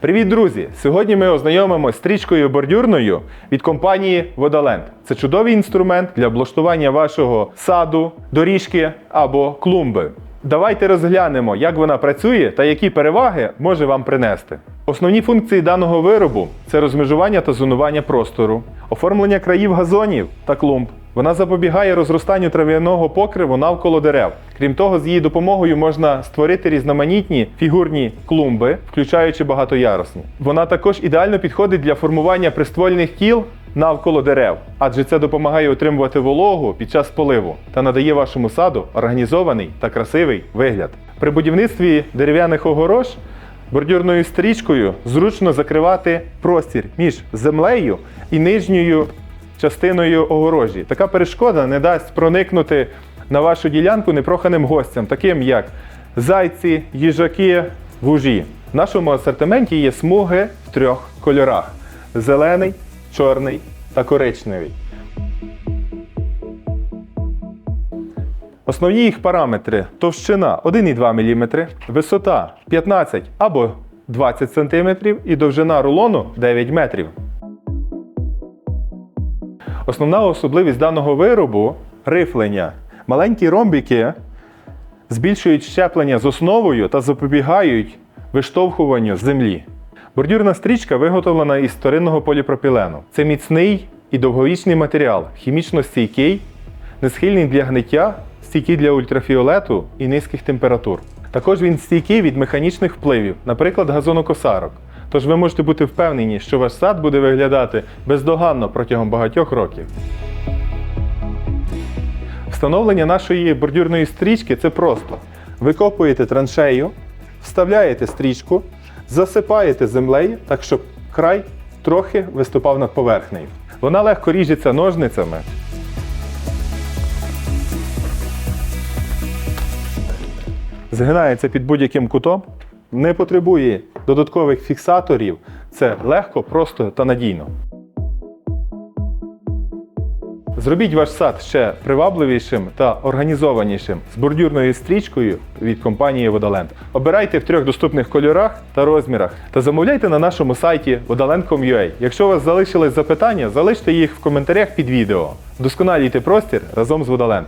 Привіт, друзі! Сьогодні ми ознайомимося стрічкою бордюрною від компанії Водоленд. Це чудовий інструмент для облаштування вашого саду, доріжки або клумби. Давайте розглянемо, як вона працює та які переваги може вам принести. Основні функції даного виробу це розмежування та зонування простору, оформлення країв газонів та клумб. Вона запобігає розростанню трав'яного покриву навколо дерев. Крім того, з її допомогою можна створити різноманітні фігурні клумби, включаючи багатоярусні. Вона також ідеально підходить для формування приствольних кіл навколо дерев, адже це допомагає утримувати вологу під час поливу та надає вашому саду організований та красивий вигляд. При будівництві дерев'яних огорож бордюрною стрічкою зручно закривати простір між землею і нижньою частиною огорожі. Така перешкода не дасть проникнути на вашу ділянку непроханим гостям, таким як зайці, їжаки, вужі. В нашому асортименті є смуги в трьох кольорах: зелений, чорний та коричневий. Основні їх параметри товщина 1,2 мм, висота 15 або 20 см і довжина рулону 9 метрів. Основна особливість даного виробу рифлення. Маленькі ромбики збільшують щеплення з основою та запобігають виштовхуванню землі. Бордюрна стрічка виготовлена із вторинного поліпропілену. Це міцний і довговічний матеріал, хімічно стійкий, несхильний для гниття, стійкий для ультрафіолету і низьких температур. Також він стійкий від механічних впливів, наприклад, газонокосарок. Тож ви можете бути впевнені, що ваш сад буде виглядати бездоганно протягом багатьох років. Встановлення нашої бордюрної стрічки це просто. Викопуєте траншею, вставляєте стрічку, засипаєте землею, так щоб край трохи виступав над поверхнею. Вона легко ріжеться ножницями. Згинається під будь-яким кутом, не потребує додаткових фіксаторів. Це легко, просто та надійно. Зробіть ваш сад ще привабливішим та організованішим з бордюрною стрічкою від компанії Водоленд. Обирайте в трьох доступних кольорах та розмірах та замовляйте на нашому сайті vodaland.com.ua. Якщо у вас залишились запитання, залиште їх в коментарях під відео. Вдосконалюйте простір разом з Водоленд.